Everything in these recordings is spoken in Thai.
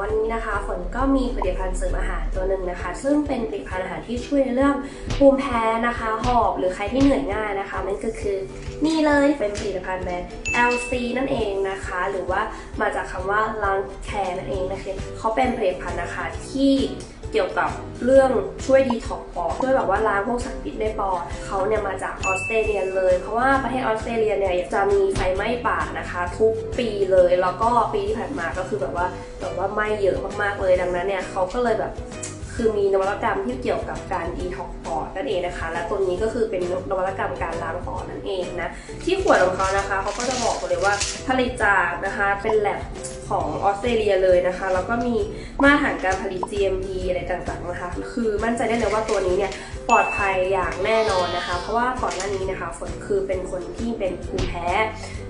วันนี้นะคะฝนก็มีผลิตภัณฑ์เสริมอาหารตัวหนึ่งนะคะ ซึ่งเป็นผลิตภัณฑ์อาหารที่ช่วยในเรื่องภูมิแพ้นะคะหอบหรือใครที่เหนื่อยง่ายนะคะนั่นก็คือนี่เลยเป็นผลิตภัณฑ์แบรนด์ LC นั่นเองนะคะ หรือว่ามาจากคำว่าล้างแคร์นั่นเองนะคะเขาเป็นผลิตภัณฑ์นะคะที่ เกี่ยวกับเรื่องช่วยดีท็อกปอดช่วยแบบว่าล้างพวกสารพิษในปอดเขาเนี่ยมาจากออสเตรเลียเลย เพราะว่าประเทศออสเตรเลียเนี่ยจะมีไฟไหม้ป่านะคะ ทุกปีเลย แล้วก็ปีที่ผ่านมาก็คือแบบว่าแบบว่าไหม้เยอะมากๆเลยดังนั้นเนี่ยเขาก็เลยแบบคือมีนวัตกรรมที่เกี่ยวกับการดีท็อกปอดนั่นเองนะคะ และตัวนี้ก็คือเป็นนวัตกรรมการล้างปอดนั่นเองนะที่ขวดของเขานะคะเขาก็จะบอกเลยว่าผลิตจากนะคะเป็นแลบ ของออสเตรเลียเลยนะคะ แล้วก็มีมาตรฐานการผลิต GMP อะไรต่างๆนะคะ คือมั่นใจได้เลยว่าตัวนี้เนี่ยปลอดภัยอย่างแน่นอนนะคะ เพราะว่าก่อนหน้านี้นะคะฝนคือเป็นคนที่เป็นภูมิแพ้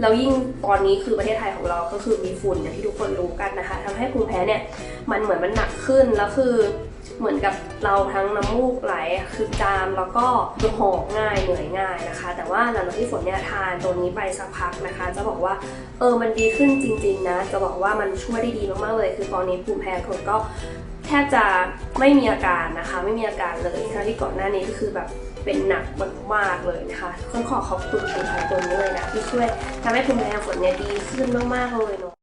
แล้วยิ่งตอนนี้คือประเทศไทยของเราก็คือมีฝุ่นอย่างที่ทุกคนรู้กันนะคะทำให้ภูมิแพ้เนี่ยมันเหมือนมันหนักขึ้น แล้วคือ เหมือนกับเราทั้งน้ำมูกไหลคือจามแล้วก็หอบง่ายเหนื่อยง่ายนะคะ แต่ว่าหลังจากที่ฝนเนี่ยทานตัวนี้ไปสักพักนะคะ จะบอกว่าเออมันดีขึ้นจริง ๆ นะ จะบอกว่ามันช่วยได้ดีมากๆเลย คือตอนนี้ภูมิแพ้ฝนก็แทบจะไม่มีอาการนะคะ ไม่มีอาการเลยทั้งที่ก่อนหน้านี้ก็คือแบบเป็นหนักมากๆเลยนะคะต้องขอขอบคุณผลิตภัณฑ์ตัวนี้เลยนะที่ช่วยทำให้ภูมิแพ้ฝนเนี่ยดีขึ้นมากๆเลยเนาะ